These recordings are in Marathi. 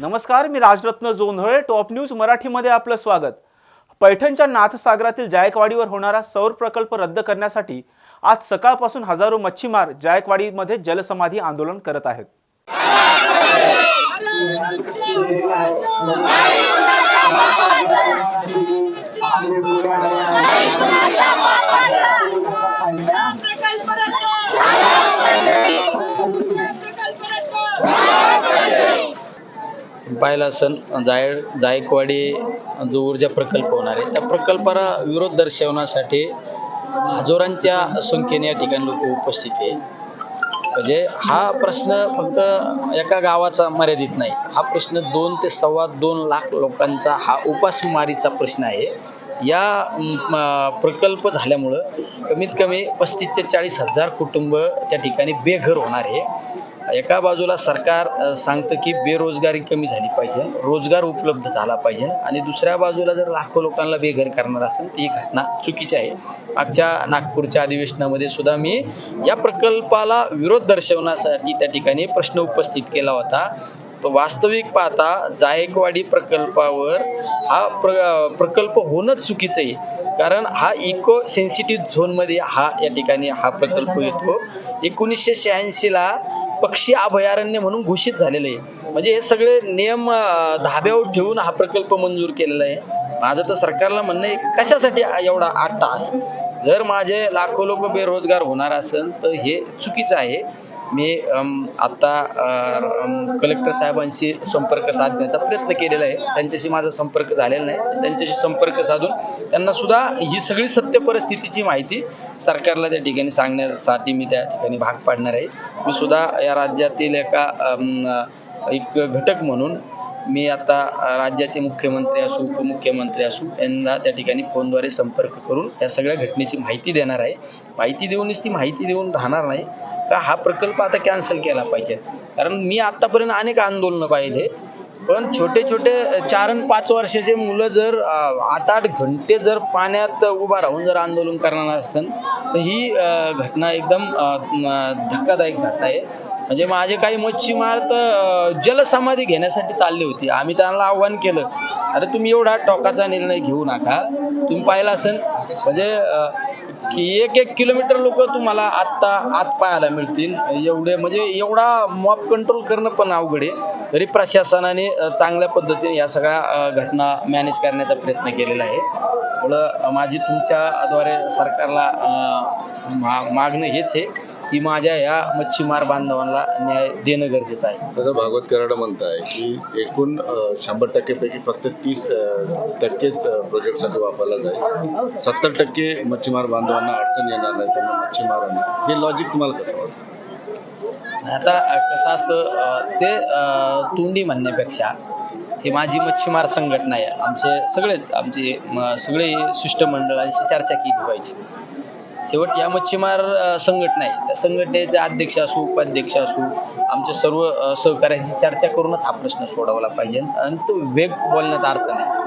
नमस्कार मी राजरत्न जोंधळे टॉप न्यूज मराठीमध्ये आपलं स्वागत. पैठणच्या नाथसागरातील जायकवाडीवर होणारा सौर प्रकल्प रद्द करण्यासाठी आज सकाळपासून हजारो मच्छीमार जायकवाडीमध्ये जलसमाधी आंदोलन करत आहेत. पाहिला सण जाय जायकवाडी जो ऊर्जा प्रकल्प होणार आहे त्या प्रकल्पाला विरोध दर्शवण्यासाठी हजारांच्या संख्येने या ठिकाणी लोक उपस्थित आहे म्हणजे हा प्रश्न फक्त एका गावाचा मर्यादित नाही हा प्रश्न दोन ते सव्वा दोन लाख लोकांचा हा उपासमारीचा प्रश्न आहे. या प्रकल्प झाल्यामुळं कमीत कमी पस्तीस ते चाळीस हजार कुटुंब त्या ठिकाणी बेघर होणार आहे. एका बाजूला सरकार सांगतं की बेरोजगारी कमी झाली पाहिजे रोजगार उपलब्ध झाला पाहिजे आणि दुसऱ्या बाजूला जर लाखो लोकांना बेघर करणार असेल तर ही घटना चुकीची आहे. आजच्या नागपूरच्या अधिवेशनामध्ये सुद्धा मी या प्रकल्पाला विरोध दर्शवण्यासाठी त्या ठिकाणी प्रश्न उपस्थित केला होता. तो वास्तविक पाहता जायकवाडी प्रकल्पावर हा प्र प्रकल्प होणंच चुकीचं आहे. कारण हा इको सेन्सिटिव्ह झोनमध्ये हा या ठिकाणी हा प्रकल्प येतो. एकोणीसशे शहाऐंशीला पक्षी अभयारण्य म्हणून घोषित झालेलं आहे. म्हणजे हे सगळे नियम धाब्यावर ठेवून हा प्रकल्प मंजूर केलेला आहे. माझं तर सरकारला म्हणणं आहे कशासाठी एवढा आठ तास? जर माझे लाखो लोक बेरोजगार होणार असेल तर हे चुकीचं आहे. मी आत्ता कलेक्टर साहेबांशी संपर्क साधण्याचा प्रयत्न केलेला आहे. त्यांच्याशी माझा संपर्क झालेला नाही. त्यांच्याशी संपर्क साधून त्यांनासुद्धा ही सगळी सत्य परिस्थितीची माहिती सरकारला त्या ठिकाणी सांगण्यासाठी मी त्या ठिकाणी भाग पाडणार आहे. मी सुद्धा या राज्यातील एका एक घटक म्हणून मी आता राज्याचे मुख्यमंत्री असू उपमुख्यमंत्री असू यांना त्या ठिकाणी फोनद्वारे संपर्क करून या सगळ्या घटनेची माहिती देणार आहे. माहिती देऊनच ती माहिती देऊन राहणार नाही. का हा प्रकल्प आता कॅन्सल केला पाहिजे. कारण मी आत्तापर्यंत अनेक आंदोलनं पाहिले. पण छोटे छोटे चार आणि पाच वर्षाचे मुलं जर आठ आठ घंटे जर पाण्यात उभा राहून जर आंदोलन करणार असेल तर ही घटना एकदम धक्कादायक घटना आहे. म्हणजे माझे काही मच्छीमार तर जलसमाधी घेण्यासाठी चालले होते. आम्ही त्यांना आव्हान केलं. अरे तुम्ही एवढा टोकाचा निर्णय घेऊ नका. तुम्ही पाहिला असेल म्हणजे की एक एक किलोमीटर लोक तुम्हाला आत्ता आत पाहायला मिळतील. एवढे म्हणजे एवढा मॉब कंट्रोल करणं पण अवघड आहे. तरी प्रशासनाने चांगल्या पद्धतीने या सगळ्या घटना मॅनेज करण्याचा प्रयत्न केलेला आहे. मुळं माझी तुमच्याद्वारे सरकारला मा मागणं हेच आहे. की माझ्या या मच्छीमार बांधवांना न्याय देणं गरजेचं आहे. दादा भागवत कराड म्हणताय की एकूण शंभर टक्केपैकी फक्त तीस टक्केच प्रोजेक्टसाठी वापरला जाईल. सत्तर टक्के मच्छीमार बांधवांना अडचण येणार नाही त्यांना मच्छीमारांना हे लॉजिक तुम्हाला कसं वाटतं? आता कसं असतं ते तोंडी म्हणण्यापेक्षा ही माझी मच्छीमार संघटना आहे. आमचे सगळेच आमचे सगळे शिष्टमंडळांशी चर्चा केली पाहिजे. शेवट या मच्छीमार संघटना आहे त्या संघटनेचे अध्यक्ष असू उपाध्यक्ष असू आमच्या सर्व अ, सहकाऱ्यांची चर्चा करूनच हा प्रश्न सोडवला पाहिजे. आणि तो वेग बोलण्यात अर्थ नाही.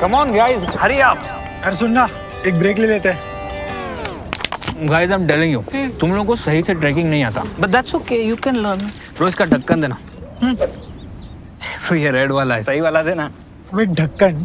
कम ऑन गाइस हरी आप अरे सुन ना एक ब्रेक ले लेते. हैं guys I am telling you तुम लोगों को सही से ट्रैकिंग नहीं आता. But that's okay, you can learn. रोज का ढक्कन देना. ये रेड वाला है सही वाला देना. ढक्कन